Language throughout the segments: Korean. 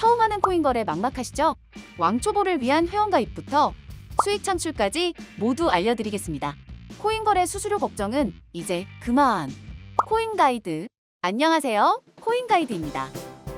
처음 하는 코인 거래 막막하시죠? 왕초보를 위한 회원가입부터 수익 창출까지 모두 알려드리겠습니다. 코인 거래 수수료 걱정은 이제 그만. 코인 가이드. 안녕하세요. 코인 가이드입니다.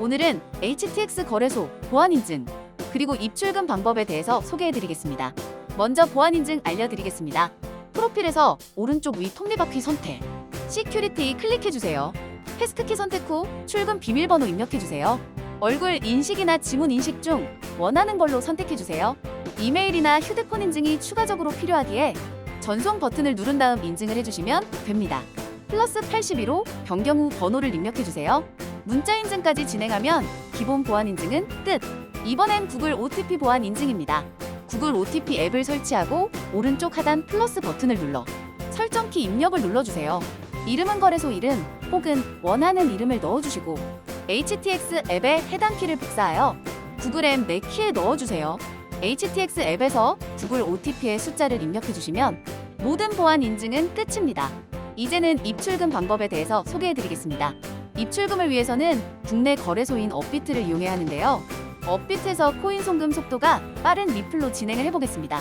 오늘은 HTX 거래소 보안 인증 그리고 입출금 방법에 대해서 소개해드리겠습니다. 먼저 보안 인증 알려드리겠습니다. 프로필에서 오른쪽 위 톱니바퀴 선택, 시큐리티 클릭해주세요. 패스트키 선택 후 출금 비밀번호 입력해주세요. 얼굴 인식이나 지문 인식 중 원하는 걸로 선택해주세요. 이메일이나 휴대폰 인증이 추가적으로 필요하기에 전송 버튼을 누른 다음 인증을 해주시면 됩니다. 플러스 82로 변경 후 번호를 입력해주세요. 문자 인증까지 진행하면 기본 보안 인증은 끝! 이번엔 구글 OTP 보안 인증입니다. 구글 OTP 앱을 설치하고 오른쪽 하단 플러스 버튼을 눌러 설정키 입력을 눌러주세요. 이름은 거래소 이름 혹은 원하는 이름을 넣어주시고 HTX 앱에 해당 키를 복사하여 구글 앱 내 키에 넣어주세요. HTX 앱에서 구글 OTP의 숫자를 입력해 주시면 모든 보안 인증은 끝입니다. 이제는 입출금 방법에 대해서 소개해 드리겠습니다. 입출금을 위해서는 국내 거래소인 업비트를 이용해야 하는데요. 업비트에서 코인 송금 속도가 빠른 리플로 진행을 해보겠습니다.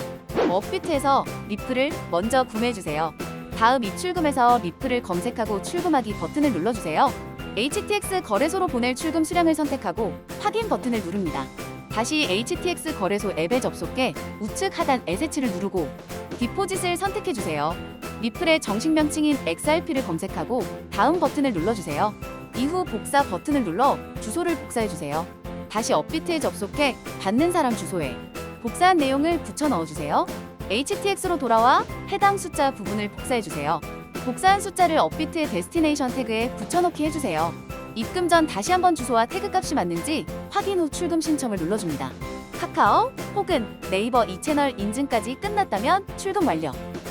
업비트에서 리플을 먼저 구매해주세요. 다음 입출금에서 리플을 검색하고 출금하기 버튼을 눌러주세요. HTX 거래소로 보낼 출금 수량을 선택하고 확인 버튼을 누릅니다. 다시 HTX 거래소 앱에 접속해 우측 하단 에세츠를 누르고 디포짓을 선택해주세요. 리플의 정식 명칭인 XRP를 검색하고 다음 버튼을 눌러주세요. 이후 복사 버튼을 눌러 주소를 복사해주세요. 다시 업비트에 접속해 받는 사람 주소에 복사한 내용을 붙여 넣어주세요. HTX로 돌아와 해당 숫자 부분을 복사해주세요. 복사한 숫자를 업비트의 데스티네이션 태그에 붙여넣기 해주세요. 입금 전 다시 한번 주소와 태그 값이 맞는지 확인 후 출금 신청을 눌러줍니다. 카카오 혹은 네이버 이 채널 인증까지 끝났다면 출금 완료.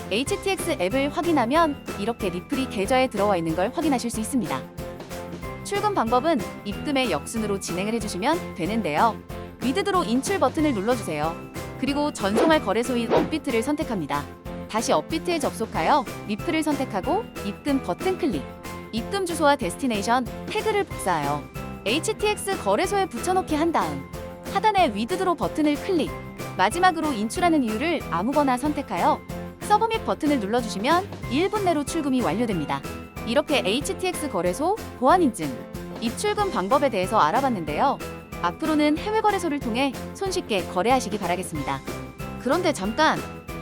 HTX 앱을 확인하면 이렇게 리플이 계좌에 들어와 있는 걸 확인하실 수 있습니다. 출금 방법은 입금의 역순으로 진행을 해주시면 되는데요. 위드드로 인출 버튼을 눌러주세요. 그리고 전송할 거래소인 업비트를 선택합니다. 다시 업비트에 접속하여 리플을 선택하고 입금 버튼 클릭. 입금 주소와 데스티네이션 태그를 복사하여 HTX 거래소에 붙여넣기 한 다음 하단의 위드드로 버튼을 클릭. 마지막으로 인출하는 이유를 아무거나 선택하여 서브밋 버튼을 눌러주시면 1분 내로 출금이 완료됩니다. 이렇게 HTX 거래소 보안 인증, 입출금 방법에 대해서 알아봤는데요. 앞으로는 해외 거래소를 통해 손쉽게 거래하시기 바라겠습니다. 그런데 잠깐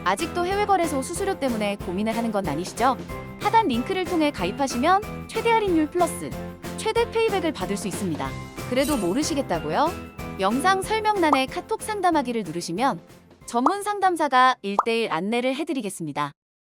아직도 해외 거래소 수수료 때문에 고민을 하는 건 아니시죠? 하단 링크를 통해 가입하시면 최대 할인율 플러스 최대 페이백을 받을 수 있습니다. 그래도 모르시겠다고요? 영상 설명란에 카톡 상담하기를 누르시면 전문 상담사가 1대1 안내를 해드리겠습니다.